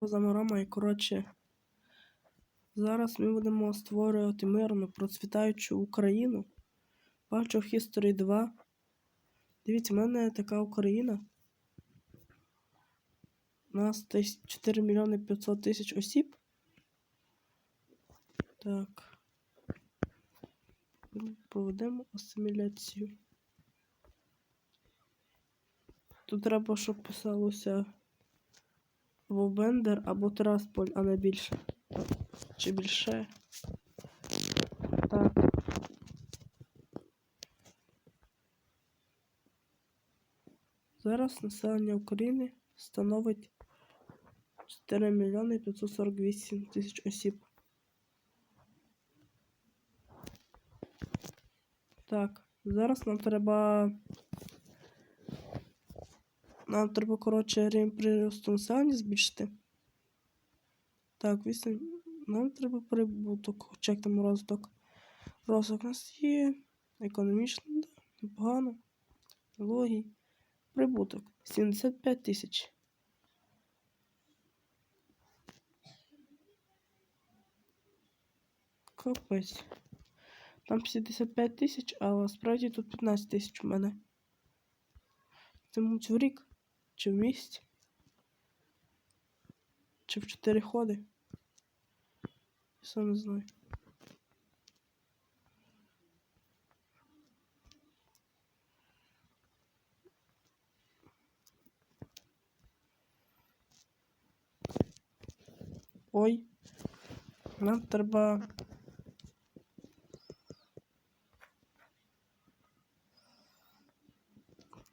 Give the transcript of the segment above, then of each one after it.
Заморама і коротше. Зараз ми будемо створювати мирну, процвітаючу Україну. Бачу в History 2. Дивіться, в мене така Україна. У нас 4 мільйони 500 тисяч осіб. Так. Проведемо асиміляцію. Тут треба, щоб писалося або Бендер, або Трасполь, а не більше. Чи більше. Так. Зараз населення України становить 4 мільйони 548 тисяч осіб. Так, зараз нам треба. Нам треба, коротше, рівень приросту населення збільшити. Так, 8. Нам треба прибуток. Чек там розвиток. Розвиток у нас є. Економічно, да, непогано. Технології. Прибуток. 75 тисяч. Капець. Там 55 тисяч, а справді тут 15 тисяч у мене. Мабуть в рік? Чи в місяць? Чи в 4 ходи? Сам не знаю. Ой, нам треба.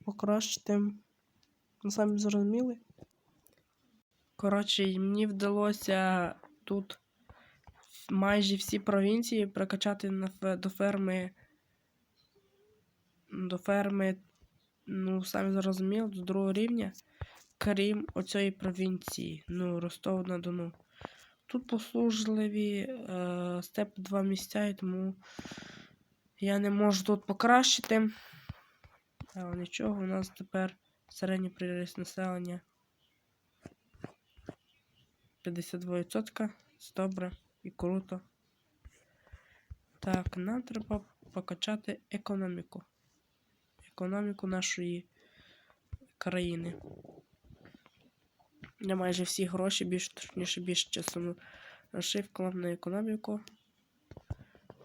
Покращити. Ну, самі зрозуміли. Коротше, мені вдалося тут майже всі провінції прокачати на до ферми. До ферми, ну, самі зрозуміли, до другого рівня, крім оцієї провінції, ну, Ростов на Дону. Тут послужливі е, степ два місця, і тому я не можу тут покращити. Але нічого, у нас тепер середній приріст населення 52%. Це добре і круто. Так, нам треба покачати економіку. Економіку нашої країни. Я майже всі гроші, більш точніше, більше часу вклав на економіку.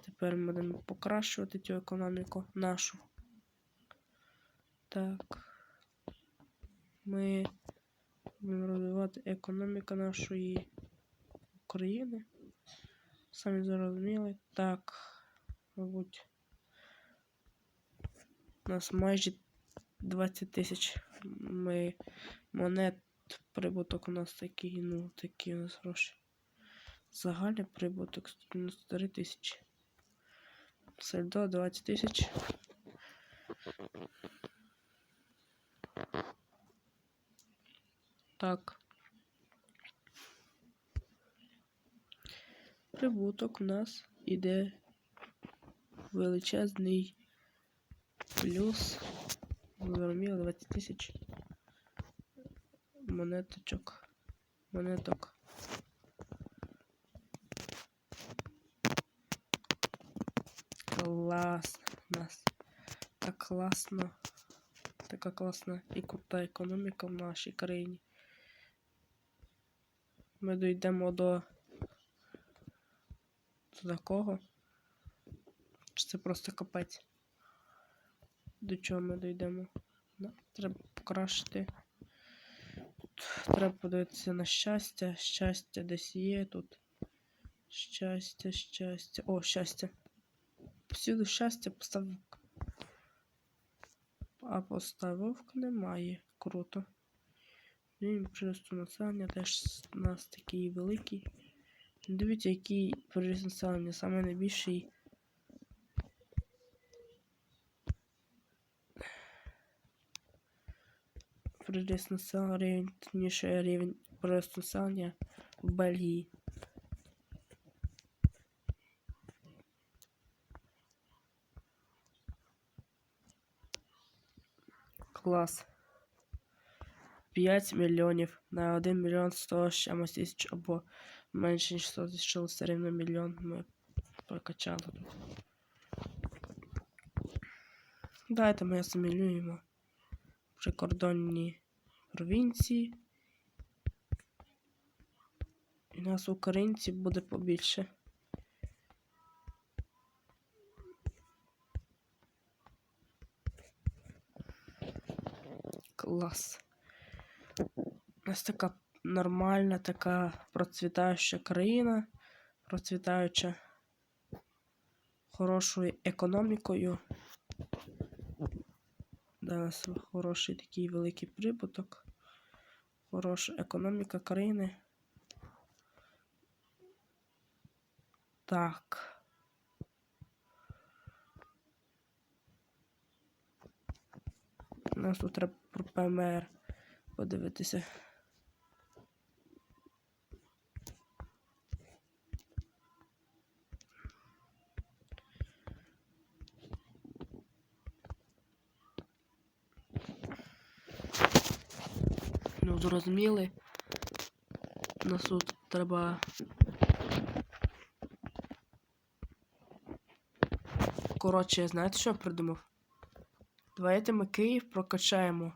Тепер ми будемо покращувати цю економіку нашу. Так. Ми будемо розвивати економіку нашої України. Самі зрозуміли. Так, мабуть. У нас майже 20 тисяч ми монет. Прибуток у нас такий, ну, такі у нас гроші. Загальний прибуток 193 тисячі. Сальдо 20 тисяч. Так. Прибуток у нас іде величезний плюс. Зрозуміло, 20 тисяч монеточок. Монеток. Класно у нас. Так класно. Така класна і крута економіка в нашій країні. Ми дійдемо до, до такого. Чи це просто капець? До чого ми дійдемо? Треба покращити. Треба подивитися на щастя. Щастя десь є тут. Щастя, щастя. О, щастя. Всюди щастя поставив. А поставок немає. Круто. Рівень приросту населення теж у нас такий великий. Дивіться, який приріст населення саме найбільший. Приріст населення рівень, точніше рівень приросту населення в Бельгії. Клас. 5 мільйонів на 1 мільйон 100 з чимось тисяч або менше ніж 100 тисяч, але все рівно мільйон ми прокачали. Давайте ми асимілюємо прикордонні провінції. І нас українців буде побільше. Клас. У нас така нормальна, така процвітаюча країна, процвітаюча хорошою економікою. Да, у нас хороший такий великий прибуток. Хороша економіка країни. Так. У Нас тут про ПМР подивитися. Ну, зрозуміли. Нас тут треба. Коротше, знаєте, що я придумав? Давайте ми Київ прокачаємо.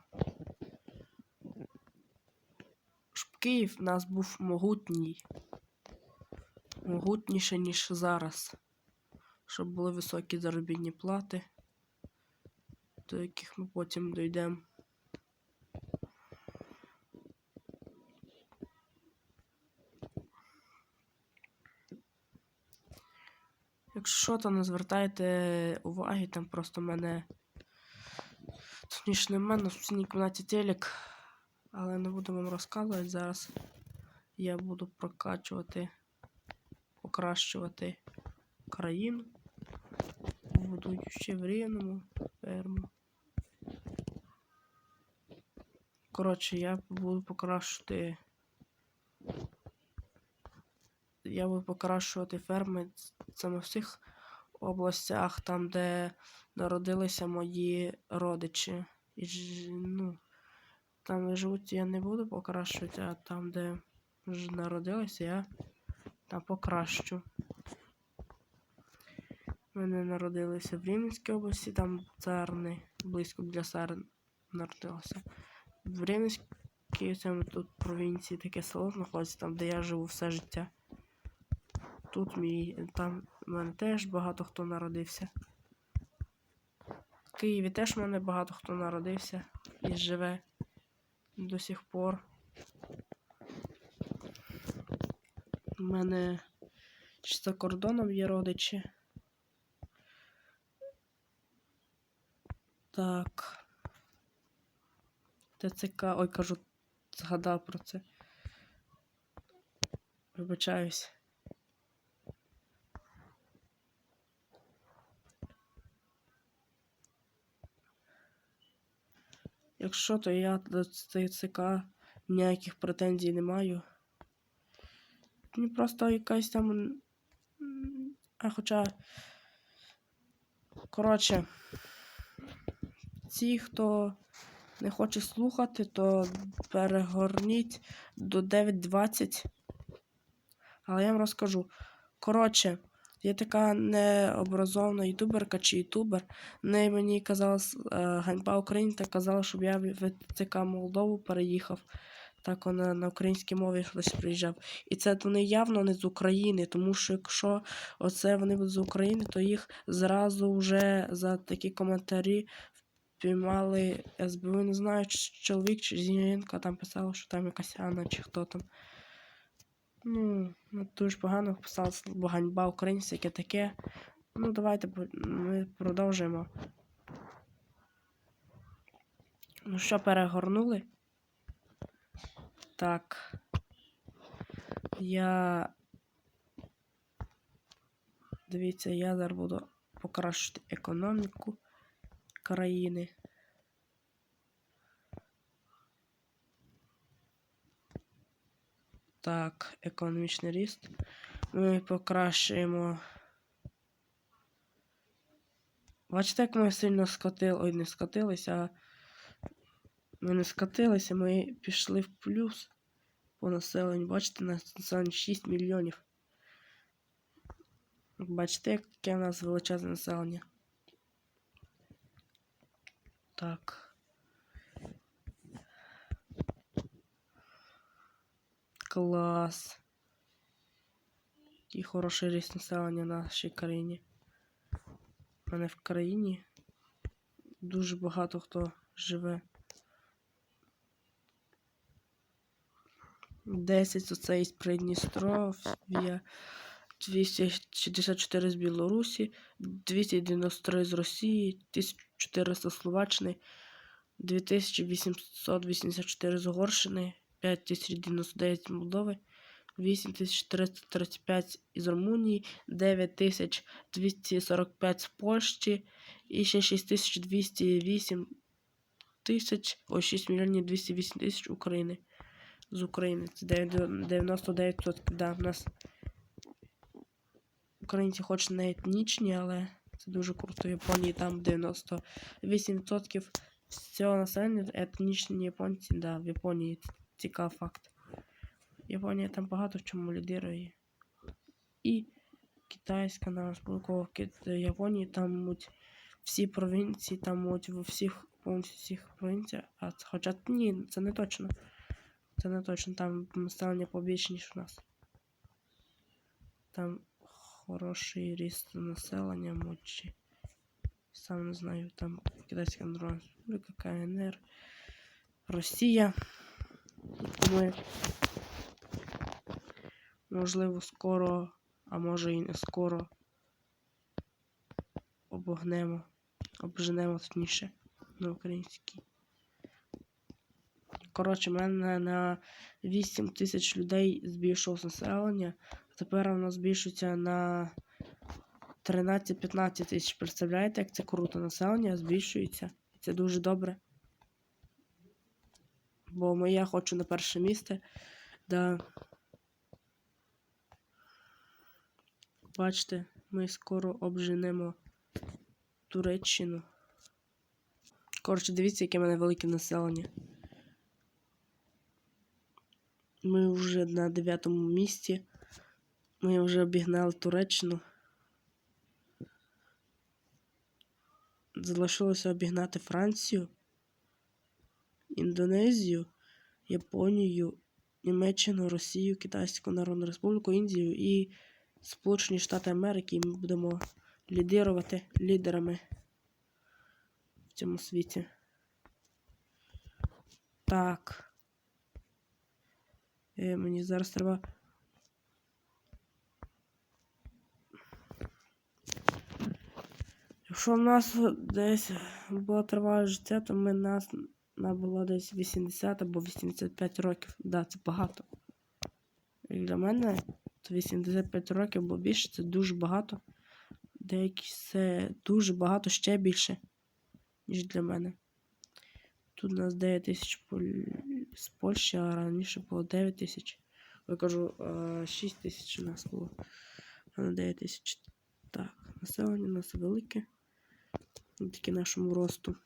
Щоб Київ в нас був могутній. Могутніше, ніж зараз. Щоб були високі заробітні плати, до яких ми потім дійдемо. Якщо що, то не звертайте уваги, там просто мене. Точніше, не в мене в сусідній кімнаті телек, але не буду вам розказувати зараз. Я буду прокачувати, покращувати країну. Буду ще в рівному ферму. Коротше, я буду покращувати. Я буду покращувати ферми саме в всіх областях, там, де народилися мої родичі. І ну, там, де живуть, я не буду покращувати, а там, де ж народилися, я там покращу. Мене народилися в Рівненській області, там царни, близько біля Сарн народилося. В Рівненській цьому тут провінції таке село знаходиться, там, де я живу все життя. Тут мій, там в мене теж багато хто народився. В Києві теж в мене багато хто народився і живе до сих пор. У мене чи за кордоном є родичі. Так. ТЦК. Ой, кажу, згадав про це. Вибачаюсь. Якщо, то я до ТЦК ніяких претензій не маю. Мені просто якась там. А хоча. Коротше. Ті, хто не хоче слухати, то перегорніть до 9.20. Але я вам розкажу. Коротше, є така необразована ютуберка чи ютубер. В неї мені казала е, ганьба України та казала, щоб я в ТЦК Молдову переїхав. Так вона на українській мові хтось приїжджав. І це вони явно не з України, тому що якщо оце вони будуть з України, то їх зразу вже за такі коментарі впіймали СБУ. Не знаю, чи чоловік чи жінка там писала, що там якась Анна чи хто там. Ну, дуже погано писала ганьба українців, яке таке. Ну, давайте ми продовжуємо. Ну що, перегорнули? Так. Я. Дивіться, я зараз буду покращити економіку країни. Так, економічний ріст. Ми покращуємо. Бачите, як ми сильно скотили. Ой, не скотилися, Ми не скатилися, ми пішли в плюс по населенню. Бачите, нас населення 6 мільйонів. Бачите, яке в нас величезне населення. Так. Клас. Який хороший ріст населення в нашій країні. У мене в країні дуже багато хто живе. 10 оце із Придністров'я, 264 з Білорусі, 293 з Росії, 1400 з Словаччини, 2884 з Угорщини, 5099 з Молдови, 8335 із Румунії, 9245 з Польщі і ще 6208 тисяч, о 6 мільйонів 208 тисяч України. З України. Це 99%. Да, в нас українці хоч не етнічні, але це дуже круто. В Японії там 98% всього населення етнічні японці. Да, в Японії цікавий факт. Японія там багато в чому лідирує. І китайська на спілку Японії там муть всі провінції, там муть в всіх повністю всіх провінціях. А хоча ні, це не точно. Це не точно, там населення побільше, ніж у нас. Там хороший ріст населення, мочі. Сам не знаю, там Китайська Народна КНР, Росія. Ми, можливо, скоро, а може і не скоро обогнемо, обженемо точніше на українській. Коротше, в мене на 8 тисяч людей збільшилось населення. Тепер воно збільшується на 13-15 тисяч. Представляєте, як це круто населення збільшується. Це дуже добре. Бо моє хочу на перше місце. Да. Бачите, ми скоро обженемо Туреччину. Коротше, дивіться, яке в мене велике населення. Ми вже на дев'ятому місці. Ми вже обігнали Туреччину. Залишилося обігнати Францію, Індонезію, Японію, Німеччину, Росію, Китайську Народну Республіку, Індію і Сполучені Штати Америки. І ми будемо лідирувати лідерами в цьому світі. Так. Е, мені зараз треба. Якщо в нас десь була тривале життя, то ми нас нам було десь 80 або 85 років. Да, це багато. І для мене то 85 років або більше це дуже багато. Деякі це дуже багато ще більше, ніж для мене. Тут у нас 9 тисяч з Польщі, а раніше було 9 тисяч. Я кажу, 6 тисяч у нас було. А на 9 тисяч. Так, населення у нас велике. Тільки нашому росту.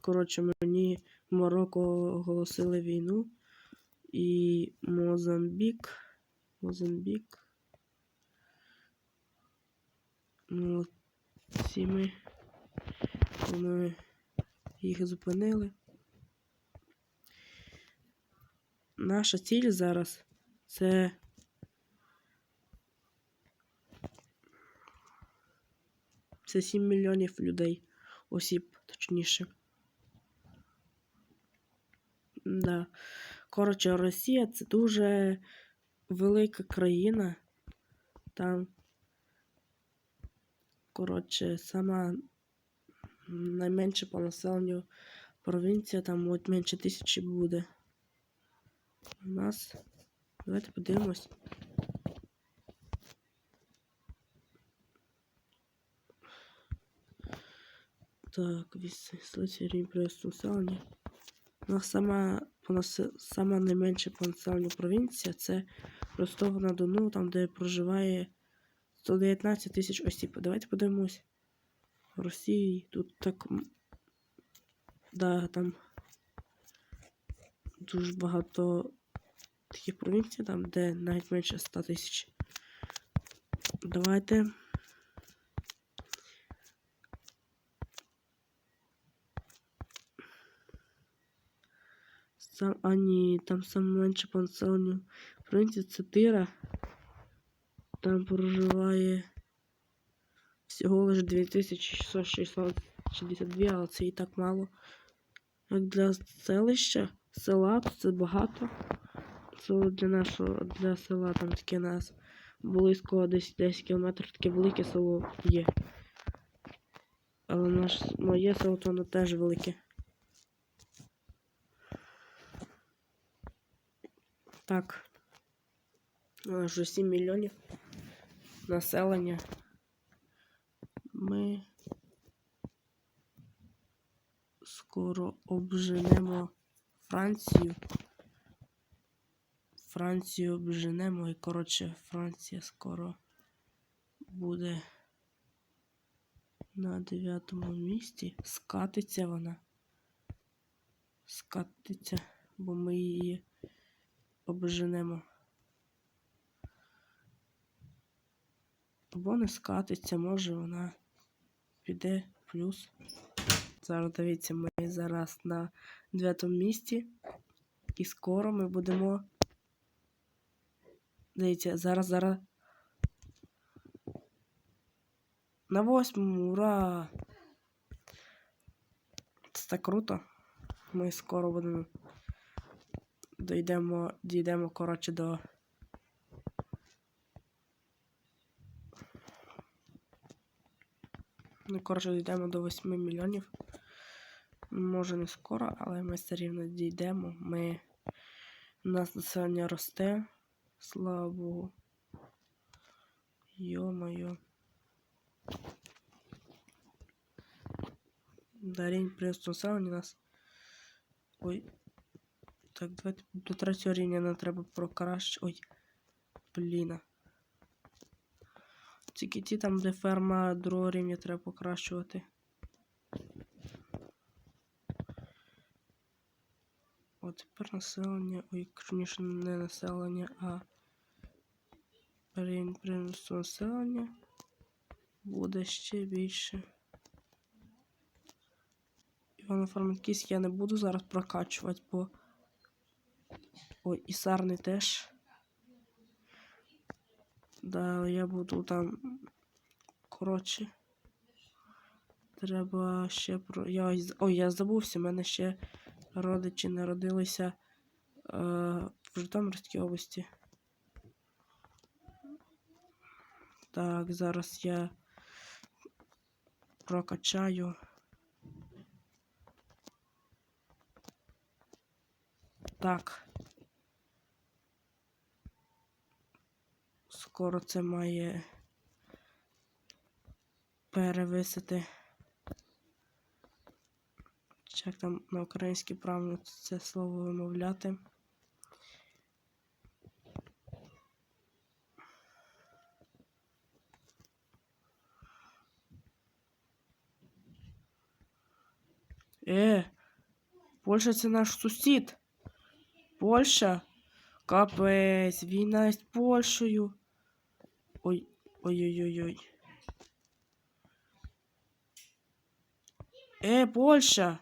Коротше, мені Марокко оголосили війну. І Мозамбік. Мозамбік. Ну, ці ми. Ми їх зупинили. Наша ціль зараз це це 7 мільйонів людей, осіб, точніше. Да. Коротше, Росія це дуже велика країна. Там, коротше, сама найменше по населенню провінція, там от менше тисячі буде. У нас. Давайте подивимось. Так, віслиці рівень просто населення. Нас сама, сама найменша населенню провінція це Ростов на Дону, там де проживає 119 тисяч осіб. Давайте подивимось. В Росії тут так. Да, там дуже багато таких провінцій, там, де навіть менше 100 тисяч. Давайте. Сам, а ні, там саме менше по населенню провінції це Тира. Там проживає всього лише 2662, але це і так мало. Як для селища, села, це багато. Це для нашого для села там таке нас близько десь 10 кілометрів таке велике село є. Але наш, моє село то воно теж велике. Так. У вже 7 мільйонів населення. Ми скоро обженемо Францію. Францію обженемо і, коротше, Франція скоро буде на дев'ятому місці. Скатиться вона. Скатиться, бо ми її обженемо. Або не скатиться, може вона піде плюс. Зараз дивіться, ми зараз на дев'ятому місці. І скоро ми будемо. Дивіться, зараз, зараз. На восьмому, ура! Це так круто. Ми скоро будемо. Дійдемо, дійдемо, коротше, до. Ну, коротше, дійдемо до 8 мільйонів. Може не скоро, але ми все рівно дійдемо. Ми... У нас населення росте. Слава Богу. Йо-моє. Да, рівень принципу населення у нас. Ой. Так, давайте до третього рівня нам треба прокращити. Ой. Блін. Тільки ті там, де ферма другого рівня треба покращувати. От тепер населення, ой, крніше не населення, а рівень приносу населення буде ще більше. Івано-Франківськ я не буду зараз прокачувати, бо. Ой, і Сарни теж. Да, я буду там. Коротше. Треба ще про. Я... Ой, я забувся, в мене ще родичі народилися е, в Житомирській області. Так, зараз я прокачаю. Так. Скоро це має перевисити. Як там на українській правильно це слово вимовляти. Е, Польща це наш сусід. Польща? Капець, війна з Польщею. Ой, ой-ой-ой-ой. Е, Польща!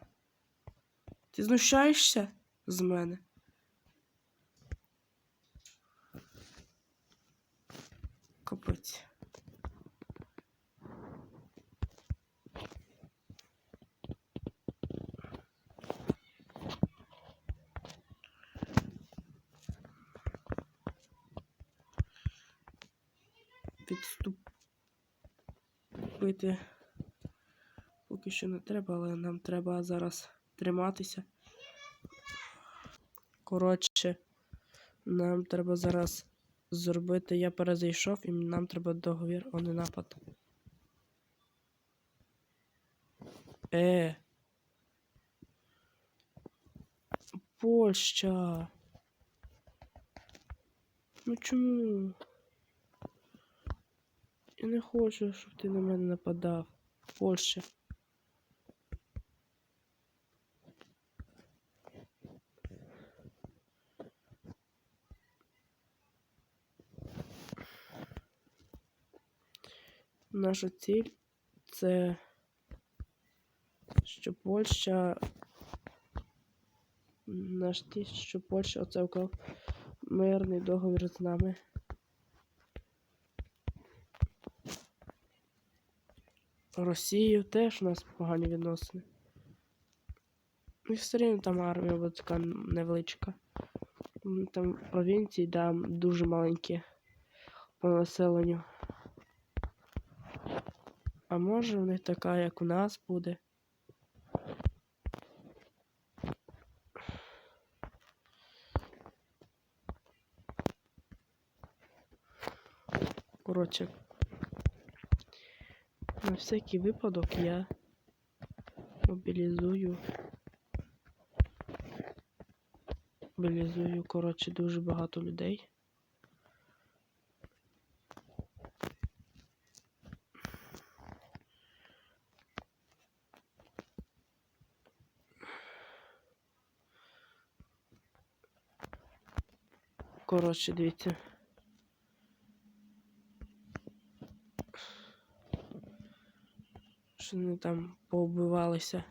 Ти знущаєшся з мене? Капець. Підступити поки що не треба, але нам треба зараз триматися. Коротше, нам треба зараз зробити. Я перезайшов і нам треба договір о ненапад. Е. Польща. Ну чому? Я не хочу, щоб ти на мене нападав. Польща. Наша ціль це що Польща. Наш ті, що Польща оце уклав мирний договір з нами. Росією теж у нас погані відносини. І все рівно там армія буде така невеличка. М, Там провінції, да, дуже маленькі по населенню. А може в них така, як у нас буде. Коротше, на всякий випадок я мобілізую. Мобілізую, коротше, дуже багато людей. Коротше, дивіться. Вони там поубивалися.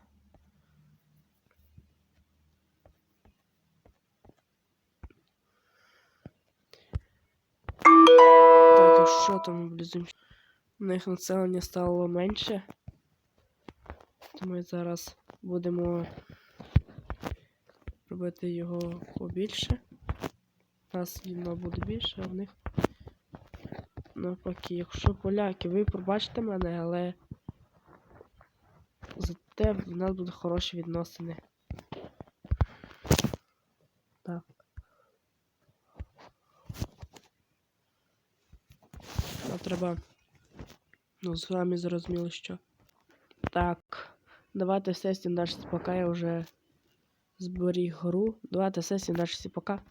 Так, що там мобілізуємо? У них населення стало менше. То ми зараз будемо робити його побільше. У нас воно буде більше, а в них навпаки. Якщо поляки, ви пробачте мене, але зате в нас будуть хороші відносини. Так. А треба. Ну, з вами зрозуміло, що. Так. Давайте сесію наш поки я вже зберіг гру. Давайте сесію наш пока.